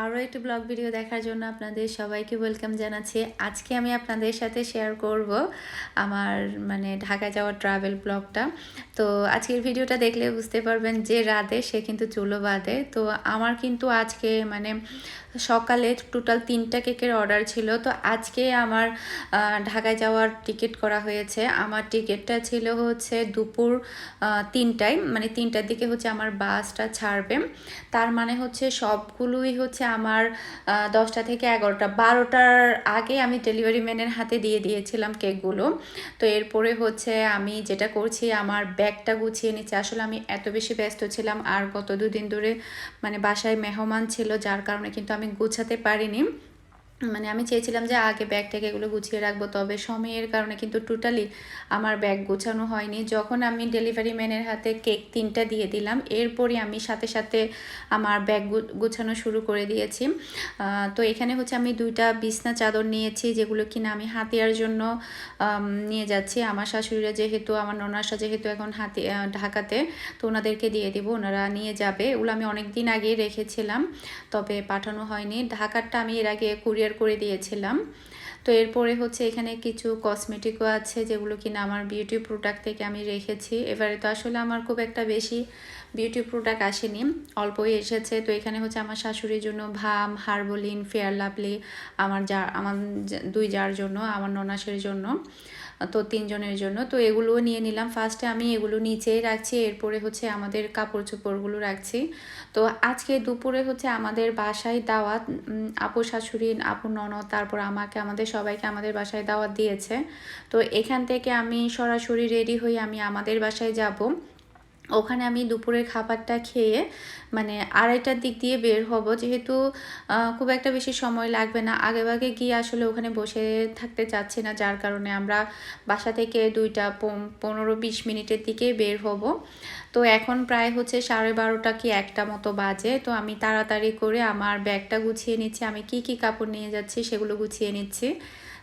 আরও একটি blog video দেখার জন্য আপনাদের সবাইকে ওয়েলকাম জানাচ্ছি। আজকে আমি আপনাদের সাথে শেয়ার করব আমার মানে ঢাকা যাওয়ার ট্রাভেল ব্লগটা। তো আজকের ভিডিওটা দেখলে বুঝতে পারবেন যে রাতে সে কিন্তু চুলো বাঁধে। তো আমার কিন্তু আজকে মানে সকালে টোটাল তিনটা কেকের অর্ডার ছিল। তো আজকে আমার ঢাকায় যাওয়ার টিকিট করা হয়েছে। আমার টিকিটটা ছিল হচ্ছে দুপুর তিনটায়। মানে তিনটার দিকে হচ্ছে আমার বাসটা ছাড়বে। তার মানে হচ্ছে সবগুলোই হচ্ছে আমার দশটা থেকে এগারোটা। বারোটার আগে আমি ডেলিভারি ম্যানের হাতে দিয়ে দিয়েছিলাম কেকগুলো। তো এরপরে হচ্ছে আমি যেটা করছি, আমার ব্যাগটা গুছিয়ে নিচ্ছি। আসলে আমি এত বেশি ব্যস্ত ছিলাম আর গত দুদিন ধরে মানে বাসায় মেহমান ছিল, যার কারণে কিন্তু আমি গুছাতে পারিনি। মানে আমি চেয়েছিলাম যে আগে ব্যাগ থেকে এগুলো গুছিয়ে রাখব, তবে সময়ের কারণে কিন্তু টোটালি আমার ব্যাগ গোছানো হয়নি। যখন আমি ডেলিভারি ম্যানের হাতে কেক তিনটা দিয়ে দিলাম, এরপরই আমি সাথে সাথে আমার ব্যাগ গোছানো শুরু করে দিয়েছি। তো এখানে হচ্ছে আমি দুইটা বিছনা চাদর নিয়েছি, যেগুলো কিনা আমি হাতিয়ার জন্য নিয়ে যাচ্ছি। আমার শাশুড়িরা যেহেতু, আমার ননাসা যেহেতু এখন হাতি ঢাকাতে, তো ওনাদেরকে দিয়ে দিব, ওনারা নিয়ে যাবে। ওগুলো আমি অনেক দিন আগেই রেখেছিলাম, তবে পাঠানো হয়নি। ঢাকারটা আমি এর আগে কুরিয়ার করে দিয়েছিলাম। তো এরপরে হচ্ছে এখানে কিছু কসমেটিকও আছে যেগুলো কিনা আমার বিউটি প্রোডাক্ট থেকে আমি রেখেছি। এবারে তো আসলে আমার খুব একটা বেশি বিউটি প্রোডাক্ট আসেনি, অল্পই এসেছে। তো এখানে হচ্ছে আমার শাশুড়ির জন্য ভাম হার্বলিন ফেয়ার লাভলি আমার যা, আমার দুই যার জন্য, আমার ননাসের জন্য। তো তিনজনের জন্য। তো এগুলো নিয়ে নিলাম। ফার্স্টে আমি এগুলো নিচেই রাখছি। এরপরে হচ্ছে আমাদের কাপড় চোপড়গুলো রাখছি। তো আজকে দুপুরে হচ্ছে আমাদের বাসায় দাওয়াত আপু শাশুড়ি, আপু ননদ, তারপর আমাকে, আমাদের সবাইকে আমাদের বাসায় দাওয়াত দিয়েছে। তো এখান থেকে আমি সরাসরি রেডি হয়ে আমি আমাদের বাসায় যাব। ওখানে আমি দুপুরের খাবারটা খেয়ে মানে আড়াইটার দিক দিয়ে বের হব। যেহেতু খুব একটা বেশি সময় লাগবে না। আগে ভাগে গিয়ে আসলে ওখানে বসে থাকতে চাচ্ছি না, যার কারণে আমরা বাসা থেকে দুইটা পনেরো বিশ মিনিটের দিকে বের হব। তো এখন প্রায় হচ্ছে সাড়ে বারোটা কি একটা মতো বাজে। তো আমি তাড়াতাড়ি করে আমার ব্যাগটা গুছিয়ে নিচ্ছি। আমি কি কি কাপড় নিয়ে যাচ্ছি সেগুলো গুছিয়ে নিচ্ছি।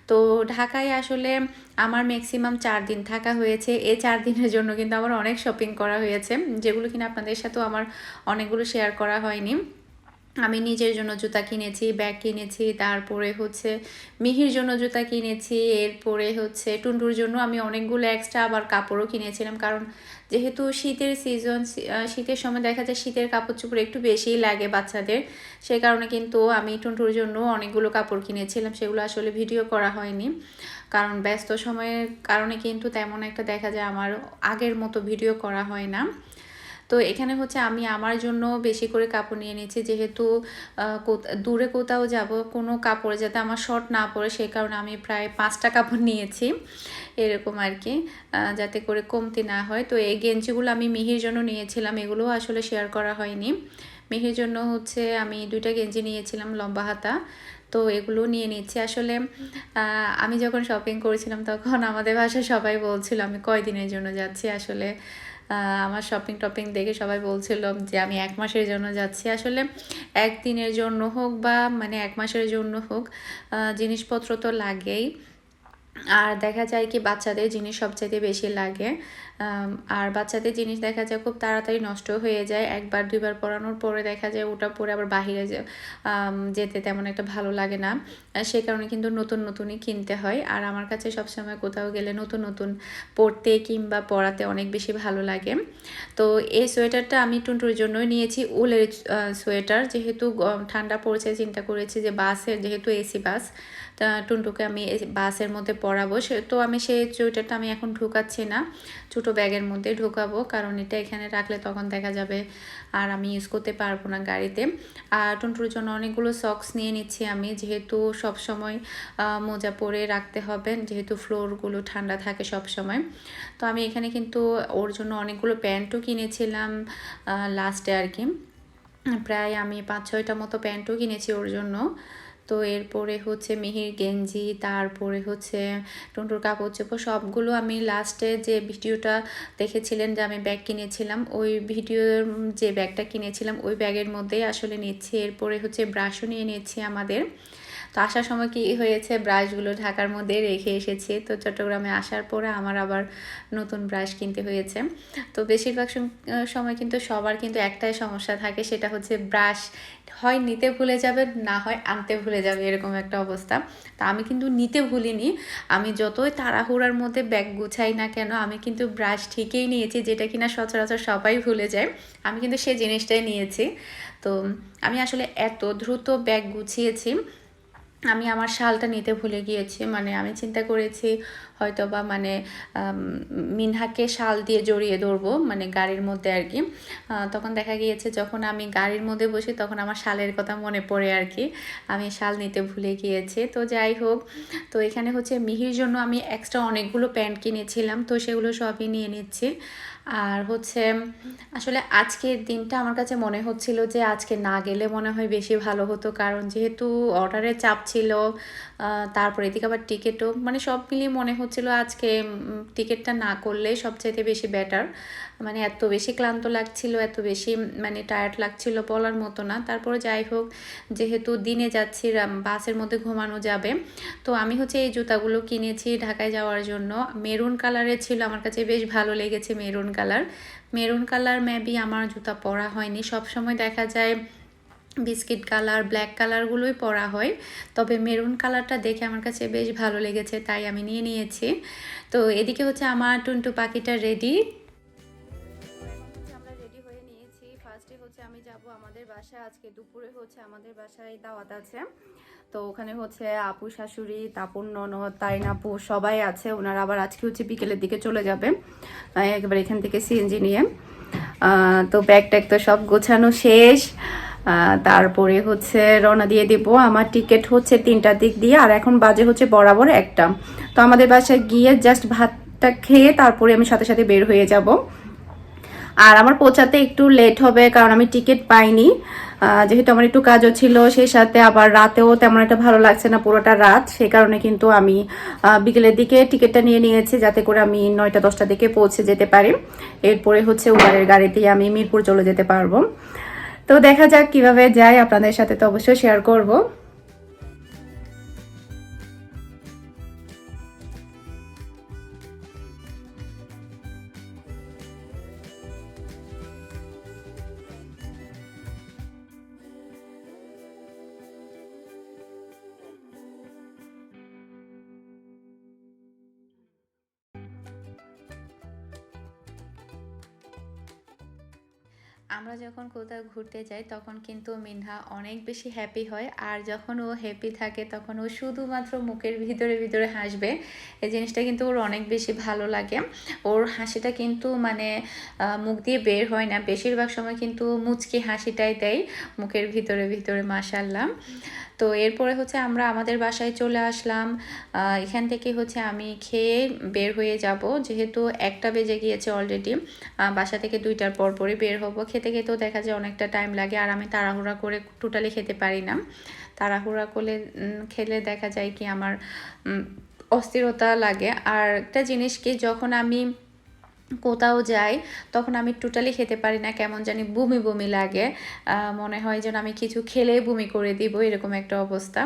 তো ঢাকায় আসলে আমার ম্যাক্সিমাম চার দিন থাকা হয়েছে। এই চার দিনের জন্য কিন্তু আমার অনেক শপিং করা হয়েছে, যেগুলো কিনা আপনাদের সাথেও আমার অনেকগুলো শেয়ার করা হয়নি। আমি নিজের জন্য জুতা কিনেছি, ব্যাগ কিনেছি, তারপরে হচ্ছে মিহির জন্য জুতা কিনেছি, এরপরে হচ্ছে টুন্টুর জন্য আমি অনেকগুলো এক্সট্রা আবার কাপড়ও কিনেছিলাম। কারণ যেহেতু শীতের সিজন শীতের সময় দেখা যায় শীতের কাপড় চোপড় একটু বেশিই লাগে বাচ্চাদের। সেই কারণে কিন্তু আমি টুন্টুর জন্য অনেকগুলো কাপড় কিনেছিলাম, সেগুলো আসলে ভিডিও করা হয়নি। কারণ ব্যস্ত সময়ের কারণে কিন্তু তেমন একটা দেখা যায় আমার আগের মতো ভিডিও করা হয় না। তো এখানে হচ্ছে আমি আমার জন্য বেশি করে কাপড় নিয়ে নিয়েছি যেহেতু দূরে কোথাও যাব, কোনো কাপড় যাতে আমার শর্ট না পড়ে সেই কারণে আমি প্রায় পাঁচটা কাপড় নিয়েছি। এরকম আর কি যাতে করে কমতি না হয়। তো এই গেঞ্জিগুলো আমি মিহির জন্য নিয়েছিলাম এগুলোও আসলে শেয়ার করা হয়নি। মিহির জন্য হচ্ছে আমি দুইটা গেঞ্জি নিয়েছিলাম, লম্বা হাতা। তো এগুলো নিয়ে নিচ্ছি। আসলে আমি যখন শপিং করেছিলাম, তখন আমাদের বাসায় সবাই বলছিল, আমি কয়দিনের জন্য যাচ্ছি? আসলে আমার শপিং টপিং দেখে সবাই বলছিল যে আমি এক মাসের জন্য যাচ্ছি। আসলে একদিনের জন্য হোক বা মানে এক মাসের জন্য হোক জিনিসপত্র তো লাগেই। আর দেখা যায় কি বাচ্চাদের জিনিস সবচাইতে বেশি লাগে আর বাচ্চাদের জিনিস দেখা যায় খুব তাড়াতাড়ি নষ্ট হয়ে যায়। একবার, দুইবার পরানোর পরে দেখা যায় ওটা পরে আবার বাহিরে যেতে তেমন একটা ভালো লাগে না। সে কারণে কিন্তু নতুন, নতুনই কিনতে হয়। আর আমার কাছে সবসময় কোথাও গেলে নতুন নতুন পরতে কিংবা পরাতে অনেক বেশি ভালো লাগে। তো এই সোয়েটারটা আমি টুনটুর জন্যই নিয়েছি। উলের সোয়েটার। যেহেতু ঠান্ডা পড়ছে, চিন্তা করেছি যে বাসের, যেহেতু এসি বাস টুনটুকে আমি বাসের মধ্যে পরাবো। সে, তো আমি সেই চুইটারটা আমি এখন ঢুকাচ্ছি না। ছোটো ব্যাগের মধ্যে ঢুকাবো, কারণ এটা এখানে রাখলে তখন দেখা যাবে আর আমি ইউজ করতে পারব না গাড়িতে। আর টুনটুর জন্য অনেকগুলো সক্স নিয়ে নিচ্ছি আমি, যেহেতু সব সময় মোজা পরে রাখতে হবে, যেহেতু ফ্লোরগুলো ঠান্ডা থাকে সব সময় তো আমি এখানে কিন্তু ওর জন্য অনেকগুলো প্যান্টও কিনেছিলাম লাস্টে আর কি। প্রায় আমি পাঁচ ছয়টা মতো প্যান্টও কিনেছি ওর জন্য। তো এরপরে হচ্ছে মিহির, গেঞ্জি, তারপরে হচ্ছে টুনটুর কাপড় চোপড় সবগুলো আমি লাস্টে যে ভিডিওটা দেখেছিলেন যে আমি ব্যাগ কিনেছিলাম, ওই ভিডিওর যে ব্যাগটা কিনেছিলাম, ওই ব্যাগের মধ্যেই আসলে নিচ্ছি। এরপরে হচ্ছে ব্রাশও নিয়ে নিচ্ছি আমাদের। তো আসার সময় কি হয়েছে? ব্রাশগুলো ঢাকার মধ্যে রেখে এসেছি। তো চট্টগ্রামে আসার পরে আমার আবার নতুন ব্রাশ কিনতে হয়েছে। তো বেশিরভাগ সম- সময় কিন্তু সবার কিন্তু একটাই সমস্যা থাকে, সেটা হচ্ছে ব্রাশ হয় নিতে ভুলে যাবে, না হয় আনতে ভুলে যাবে, এরকম একটা অবস্থা। তা আমি কিন্তু নিতে ভুলিনি। আমি যতই তাড়াহুড়ার মধ্যে ব্যাগ গুছাই না কেন, আমি কিন্তু ব্রাশ ঠিকই নিয়েছি, যেটা কিনা সচরাচর সবাই ভুলে যায়। আমি কিন্তু সেই জিনিসটাই নিয়েছি। তো আমি আসলে এত দ্রুত ব্যাগ গুছিয়েছি আমি আমার শালটা নিতে ভুলে গিয়েছি মানে আমি চিন্তা করেছি হয়তো বা মানে মিনহাকে শাল দিয়ে জড়িয়ে ধরবো মানে গাড়ির মধ্যে আর কি। তখন দেখা গিয়েছে যখন আমি গাড়ির মধ্যে বসি তখন আমার শালের কথা মনে পড়ে আর কি। আমি শাল নিতে ভুলে গিয়েছি। তো যাই হোক, তো এখানে হচ্ছে মিহির জন্য আমি এক্সট্রা অনেকগুলো প্যান্ট কিনেছিলাম, তো সেগুলো সবই নিয়ে নিচ্ছি। আর হচ্ছে, আসলে আজকের দিনটা আমার কাছে মনে হচ্ছিল যে আজকে না গেলে মনে হয় বেশি ভালো হতো, কারণ যেহেতু অর্ডারের চাপ ছিল তারপরে এদিকে আবার টিকিটও মানে সব মিলিয়ে মনে হচ্ছিল আজকে টিকিটটা না করলে সবচাইতে বেশি বেটার মানে এত বেশি ক্লান্ত লাগছিল, এত বেশি মানে টায়ার্ড লাগছিল বলার মতো না। তারপরে যাই হোক, যেহেতু দিনে যাচ্ছি বাসের মধ্যে ঘুমানো যাবে, তো আমি হচ্ছে এই জুতাগুলো কিনেছি ঢাকায় যাওয়ার জন্য। মেরুন কালারের ছিল, আমার কাছে বেশ ভালো লেগেছে maroon colour. Maroon colour maybe আমার জুতা পরা হয়নি। সব সময় দেখা যায় বিস্কিট কালার, ব্ল্যাক কালারগুলোই পরা হয়। তবে মেরুন কালারটা দেখে আমার কাছে বেশ ভালো লেগেছে, তাই আমি নিয়ে নিয়েছি। তো এদিকে হচ্ছে আমার টুনটু পাখিটা রেডি ফার্স্টে হচ্ছে আমি যাব আমাদের বাসায়। আজকে দুপুরে হচ্ছে আমাদের বাসায় দাওয়াত আছে। তো ওখানে হচ্ছে আপু, শাশুড়ি তাপুর ননদ আপু সবাই আছে। ওনারা আবার আজকে হচ্ছে বিকেলের দিকে চলে যাবে। একেবারে এখান থেকে সিএনজি নিয়ে। তো ব্যাগ ট্যাগ তো সব গোছানো শেষ। তারপরে হচ্ছে রওনা দিয়ে দিব। আমার টিকিট হচ্ছে তিনটার দিক দিয়ে, আর এখন বাজে হচ্ছে বরাবর একটা। তো আমাদের বাসায় গিয়ে জাস্ট ভাতটা খেয়ে তারপরে আমি সাথে সাথে বের হয়ে যাব। আর আমার পৌঁছাতে একটু লেট হবে, কারণ আমি টিকিট পাইনি। যেহেতু আমার একটু কাজও ছিল, সেই সাথে আবার রাতেও তেমন একটা ভালো লাগছে না পুরোটা রাত। সেই কারণে কিন্তু আমি বিকেলের দিকে টিকিটটা নিয়ে নিয়েছি, যাতে করে আমি নয়টা দশটার দিকে পৌঁছে যেতে পারি। এরপরে হচ্ছে উবারের গাড়িতেই আমি মিরপুর চলে যেতে পারব। তো দেখা যাক কীভাবে যায়। আপনাদের সাথে তো অবশ্যই শেয়ার করব। আমরা যখন কোথাও ঘুরতে যাই, তখন কিন্তু মিনহা অনেক বেশি হ্যাপি হয়। আর যখন ও হ্যাপি থাকে, তখন ও শুধুমাত্র মুখের ভিতরে ভিতরে হাসবে। এই জিনিসটা কিন্তু ওর অনেক বেশি ভালো লাগে। ওর হাসিটা কিন্তু মানে মুখ দিয়ে বের হয় না। বেশিরভাগ সময় কিন্তু মুচকি হাসিটাই দেয় মুখের ভিতরে ভিতরে মাসাল্লাহ তো এরপরে হচ্ছে আমরা আমাদের বাসায় চলে আসলাম। এখান থেকে হচ্ছে আমি খেয়ে বের হয়ে যাব। যেহেতু একটা বেজে গিয়েছে অলরেডি বাসা থেকে দুইটার পর পরই বের হব। খেতে খেতেও দেখা যায় অনেকটা টাইম লাগে আর আমি তাড়াহুড়া করে টোটালি খেতে পারি না। তাড়াহুড়া করলে খেলে দেখা যায় কি আমার অস্থিরতা লাগে। আর একটা জিনিস কি, যখন আমি কোথাও যাই, তখন আমি টোটালি খেতে পারি না কেমন জানি বমি বমি লাগে। মনে হয় যেন আমি কিছু খেলেই বমি করে দিব, এরকম একটা অবস্থা।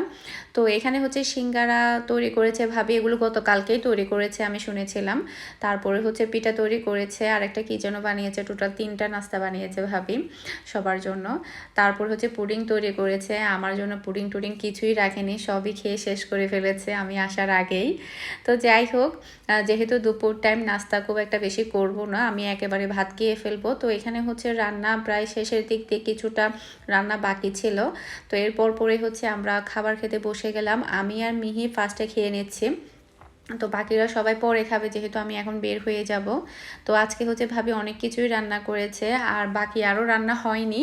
তো এখানে হচ্ছে সিঙ্গারা তৈরি করেছে ভাবি, এগুলো গতকালকেই তৈরি করেছে আমি শুনেছিলাম। তারপরে হচ্ছে পিঠা তৈরি করেছে আর একটা কী যেন বানিয়েছে টোটাল তিনটা নাস্তা বানিয়েছে ভাবি সবার জন্য। তারপর হচ্ছে পুডিং তৈরি করেছে, আমার জন্য পুডিং টুডিং কিছুই রাখেনি, সবই খেয়ে শেষ করে ফেলেছে আমি আসার আগেই। তো যাই হোক যেহেতু দুপুর টাইম নাস্তা খুব একটা বেশি করব না, আমি একেবারে ভাত খেয়ে ফেলব। তো এখানে হচ্ছে রান্না প্রায় শেষের দিক দিয়ে কিছুটা রান্না বাকি ছিল। তো এরপর পরে হচ্ছে আমরা খাবার খেতে বসে গেলাম। আমি আর মিহি ফার্স্টে খেয়ে নিচ্ছি। তো বাকিরা সবাই পরে খাবে, যেহেতু আমি এখন বের হয়ে যাব। তো আজকে হচ্ছে ভাবি অনেক কিছুই রান্না করেছে, আর বাকি আরও রান্না হয়নি।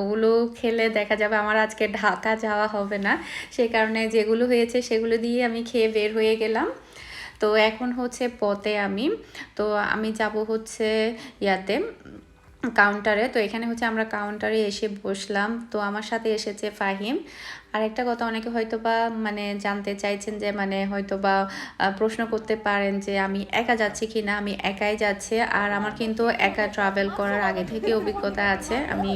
ওগুলো খেলে দেখা যাবে আমার আজকে ঢাকা যাওয়া হবে না। সেই কারণে যেগুলো হয়েছে সেগুলো দিয়ে আমি খেয়ে বের হয়ে গেলাম। তো এখন হচ্ছে পথে আমি। তো আমি যাব হচ্ছে ইয়াতে কাউন্টারে তো এখানে হচ্ছে আমরা কাউন্টারে এসে বসলাম। তো আমার সাথে এসেছে ফাহিম। আর একটা কথা, অনেকে হয়তো বা মানে জানতে চাইছেন যে মানে হয়তো বা প্রশ্ন করতে পারেন যে, আমি একা যাচ্ছি কি না আমি একাই যাচ্ছি। আর আমার কিন্তু একা ট্রাভেল করার আগে থেকে অভিজ্ঞতা আছে। আমি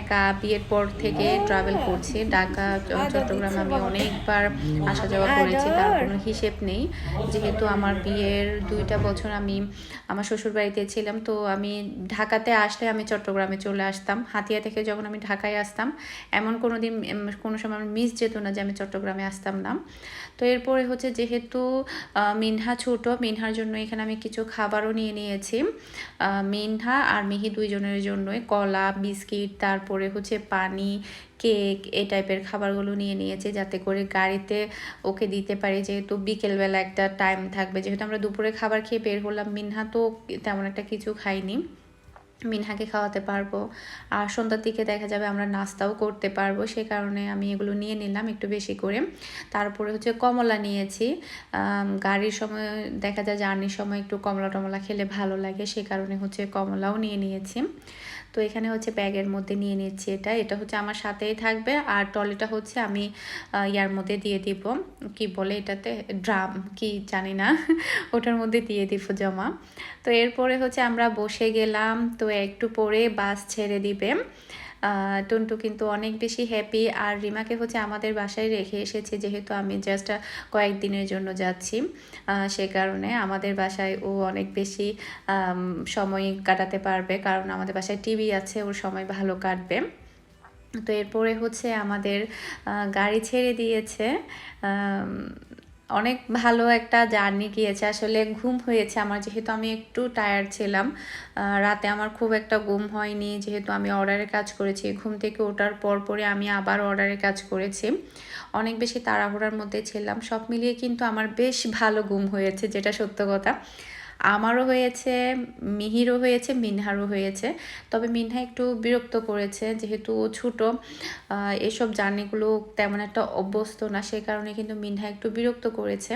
একা বিয়ের পর থেকে ট্রাভেল করছি। ঢাকা, চট্টগ্রাম আমি অনেকবার আসা যাওয়া করেছি, তার কোনো হিসেব নেই। যেহেতু আমার বিয়ের দুইটা বছর আমি আমার শ্বশুর বাড়িতে ছিলাম, তো আমি ঢাকাতে আসলে আমি চট্টগ্রামে চলে আসতাম। হাতিয়া থেকে যখন আমি ঢাকায় আসতাম, এমন কোনো দিন কোনো সময় আমার মিস যেত না যে আমি চট্টগ্রামে আসতাম না। তো এরপরে হচ্ছে যেহেতু মিনহা ছোট, মিনহার জন্য এখানে আমি কিছু খাবারও নিয়ে নিয়েছি। মিনহা আর মিহি দুইজনের জন্যই কলা, বিস্কিট, তারপরে হচ্ছে পানি, কেক, এই টাইপের খাবারগুলো নিয়ে নিয়েছি যাতে করে গাড়িতে ওকে দিতে পারি। যেহেতু বিকেলবেলা একটা টাইম থাকবে, যেহেতু আমরা দুপুরে খাবার খেয়ে বের হলাম, মিনহা তো তেমন একটা কিছু খাইনি মিনহাকে খাওয়াতে পারব। আর সন্ধ্যার দিকে দেখা যাবে আমরা নাস্তাও করতে পারব। সে কারণে আমি এগুলো নিয়ে নিলাম একটু বেশি করে। তারপরে হচ্ছে কমলা নিয়েছি। গাড়ির সময় দেখা যায় জার্নির সময় একটু কমলা টমলা খেলে ভালো লাগে। সে কারণে হচ্ছে কমলাও নিয়ে নিয়েছি। তো এখানে হচ্ছে ব্যাগের মধ্যে নিয়ে নিচ্ছি এটা। এটা হচ্ছে আমার সাথেই থাকবে। আর টলিটা হচ্ছে আমি ইয়ার মধ্যে দিয়ে দিব। কি বলে এটাতে? ড্রাম, কি জানি না। ওটার মধ্যে দিয়ে দিব জমা। তো এরপরে হচ্ছে আমরা বসে গেলাম। তো একটু পরে বাস ছেড়ে দিবে। টুনটু কিন্তু অনেক বেশি হ্যাপি আর রিমাকে হচ্ছে আমাদের বাসায় রেখে এসেছে, যেহেতু আমি জাস্ট কয়েকদিনের জন্য যাচ্ছি। সে কারণে আমাদের বাসায় ও অনেক বেশি সময় কাটাতে পারবে। কারণ আমাদের বাসায় টিভি আছে, ওর সময় ভালো কাটবে। তো এরপরে হচ্ছে আমাদের গাড়ি ছেড়ে দিয়েছে। অনেক ভালো একটা জার্নি গিয়েছে। আসলে ঘুম হয়েছে আমার, যেহেতু আমি একটু টায়ার্ড ছিলাম। রাতে আমার খুব একটা ঘুম হয়নি, যেহেতু আমি অর্ডারের কাজ করেছি। ঘুম থেকে ওঠার পর পরে আমি আবার অর্ডারের কাজ করেছি। অনেক বেশি তাড়াহুড়ার মধ্যে ছিলাম। সব মিলিয়ে কিন্তু আমার বেশ ভালো ঘুম হয়েছে, যেটা সত্য কথা। আমারও হয়েছে, মিহিরও হয়েছে, মিনহারও হয়েছে। তবে মিনহা একটু বিরক্ত করেছে, যেহেতু ছোট এসব জার্নিগুলো তেমন একটা অভ্যস্ত না, সে কারণে কিন্তু মিনহা একটু বিরক্ত করেছে।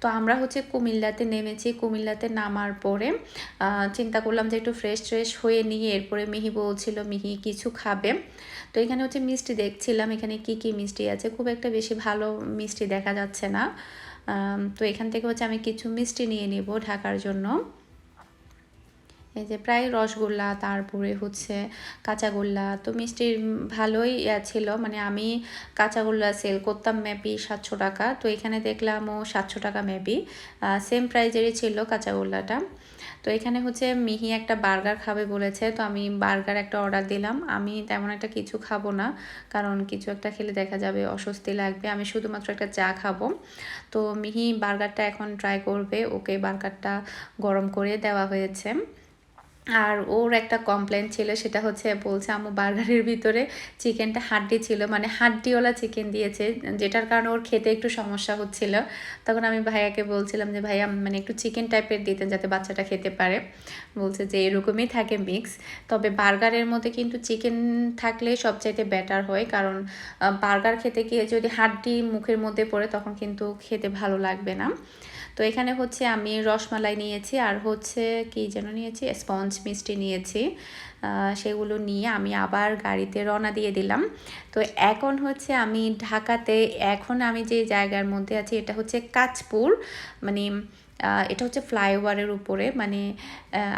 তো আমরা হচ্ছে কুমিল্লাতে নেমেছি, কুমিল্লাতে নামার পরে চিন্তা করলাম যে একটু ফ্রেশ ট্রেশ হয়ে নিয়ে এরপরে মিহি বলছিল, মিহি, কিছু খাবে? তো এখানে হচ্ছে মিষ্টি দেখছিলাম, এখানে কি কি মিষ্টি আছে? খুব একটা বেশি ভালো মিষ্টি দেখা যাচ্ছে না। তো এখান থেকে হচ্ছে আমি কিছু মিষ্টি নিয়ে নিব ঢাকার জন্য। এই যে প্রায় রসগোল্লা, তারপরে হচ্ছে কাঁচাগোল্লা তো মিষ্টির ভালোই ছিল মানে আমি কাঁচাগোল্লা সেল করতাম ম্যাপি সাতশো টাকা। তো এখানে দেখলাম ও সাতশো টাকা ম্যাপি। সেম প্রাইজেরই ছিল কাঁচাগোল্লাটা তো এখানে হচ্ছে মিহি একটা বার্গার খাবে বলেছে, তো আমি বার্গার একটা অর্ডার দিলাম। আমি তেমন একটা কিছু খাব না, কারণ কিছু একটা খেলে দেখা যাবে, অস্বস্তি লাগবে। আমি শুধুমাত্র একটা চা খাব। তো মিহি বার্গারটা এখন ট্রাই করবে, ওকে বার্গারটা গরম করে দেওয়া হয়েছে। আর ওর একটা কমপ্লেন ছিল, সেটা হচ্ছে বলছে, আম্মু, বার্গারের ভিতরে চিকেনটা হাড্ডি ছিল। মানে হাড্ডিওয়ালা চিকেন দিয়েছে, যেটার কারণে ওর খেতে একটু সমস্যা হচ্ছিল। তখন আমি ভাইয়াকে বলছিলাম যে, ভাইয়া মানে একটু চিকেন টাইপের দিতেন যাতে বাচ্চাটা খেতে পারে। বলছে যে, এরকমই থাকে মিক্স তবে বার্গারের মধ্যে কিন্তু চিকেন থাকলে সবচাইতে বেটার হয়। কারণ বার্গার খেতে গিয়ে যদি হাড্ডি মুখের মধ্যে পড়ে, তখন কিন্তু খেতে ভালো লাগবে না। তো এখানে হচ্ছে আমি রসমালাই নিয়েছি আর হচ্ছে কি যেন নিয়েছি? স্পঞ্জ মিষ্টি নিয়েছি। সেগুলো নিয়ে আমি আবার গাড়িতে রওনা দিয়ে দিলাম। তো এখন হচ্ছে আমি ঢাকাতে, এখন আমি যে জায়গার মধ্যে আছি, এটা হচ্ছে কাঁচপুর। মানে এটা হচ্ছে ফ্লাইওভারের উপরে। মানে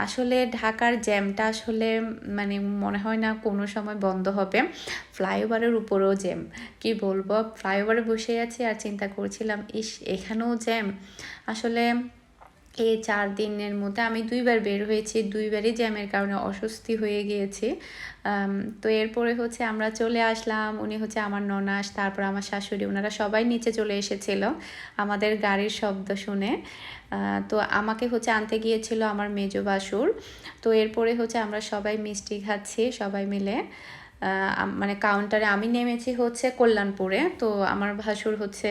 আসলে ঢাকার জ্যামটা আসলে মানে মনে হয় না কোনো সময় বন্ধ হবে। ফ্লাইওভারের উপরেও জ্যাম। কি বলব? ফ্লাইওভারে বসে আছি আর চিন্তা করছিলাম, ইস, এখানেও জ্যাম? আসলে এই চার দিনের মধ্যে আমি দুইবার বের হয়েছি, দুইবারই জ্যামের কারণে অস্বস্তি হয়ে গিয়েছে। তো এরপরে হচ্ছে আমরা চলে আসলাম, উনি হচ্ছে আমার ননাস, তারপর আমার শাশুড়ি ওনারা সবাই নিচে চলে এসেছিল আমাদের গাড়ির শব্দ শুনে। তো আমাকে হচ্ছে আনতে গিয়েছিল আমার মেজো বাসুর। তো এরপরে হচ্ছে আমরা সবাই মিষ্টি খাচ্ছি সবাই মিলে। মানে কাউন্টারে আমি নেমেছি হচ্ছে কল্যাণপুরে। তো আমার ভাসুর হচ্ছে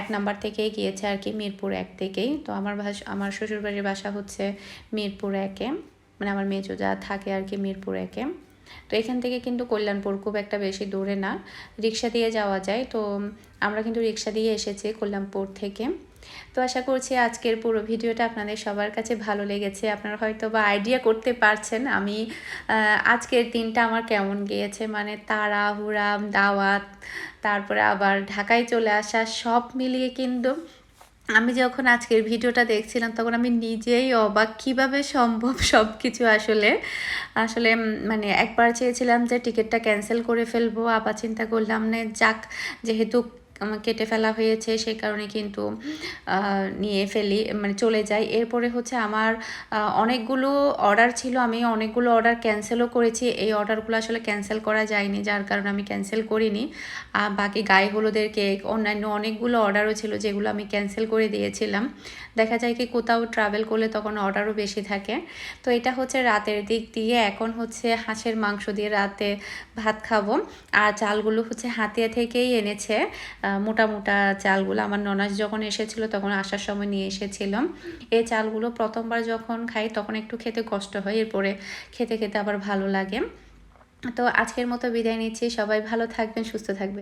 এক নাম্বার থেকেই গিয়েছে আর কি মিরপুর এক থেকেই। তো আমার ভাস আমার শ্বশুরবাড়ির বাসা হচ্ছে মিরপুর একে। মানে আমার মেজো যা থাকে আর কি মিরপুর একে। তো এখান থেকে কিন্তু কল্যাণপুর খুব একটা বেশি দূরে না। রিক্সা দিয়ে যাওয়া যায়। তো আমরা কিন্তু রিক্সা দিয়ে এসেছি কল্যাণপুর থেকে। তো আশা করছি আজকের পুরো ভিডিওটা আপনাদের সবার কাছে ভালো লেগেছে। আপনারা হয়তো বা আইডিয়া করতে পারছেন আমি আজকের দিনটা আমার কেমন গিয়েছে। মানে তারা হুরাম দাওয়াত, তারপরে আবার ঢাকায় চলে আসা, সব মিলিয়ে কিন্তু আমি যখন আজকের ভিডিওটা দেখছিলাম তখন আমি নিজেই অবাক কীভাবে সম্ভব সব কিছু আসলে আসলে মানে একবার চেয়েছিলাম যে টিকিটটা ক্যান্সেল করে ফেলব, আবার চিন্তা করলাম, না, যাক, যেহেতু কেটে ফেলা হয়েছে, সেই কারণে কিন্তু নিয়ে ফেলি মানে চলে যাই। এরপরে হচ্ছে আমার অনেকগুলো অর্ডার ছিল, আমি অনেকগুলো অর্ডার ক্যান্সেলও করেছি। এই অর্ডারগুলো আসলে ক্যান্সেল করা যায়নি, যার কারণে আমি ক্যান্সেল করিনি। বাকি গায়ে হলুদের কেক অন্যান্য অনেকগুলো অর্ডারও ছিল, যেগুলো আমি ক্যান্সেল করে দিয়েছিলাম। দেখা যায় কি, কোথাও ট্রাভেল করলে তখন অর্ডারও বেশি থাকে। তো এটা হচ্ছে রাতের দিক দিয়ে, এখন হচ্ছে হাঁসের মাংস দিয়ে রাতে ভাত খাব। আর চালগুলো হচ্ছে হাতিয়া থেকেই এনেছে। মোটা মোটা চালগুলো। আমার ননাস যখন এসেছিল তখন আসার সময় নিয়ে এসেছিলাম। এই চালগুলো প্রথমবার যখন খাই তখন একটু খেতে কষ্ট হয়, এরপরে খেতে খেতে আবার ভালো লাগে। তো আজকের মতো বিদায় নিচ্ছি। সবাই ভালো থাকবেন, সুস্থ থাকবেন।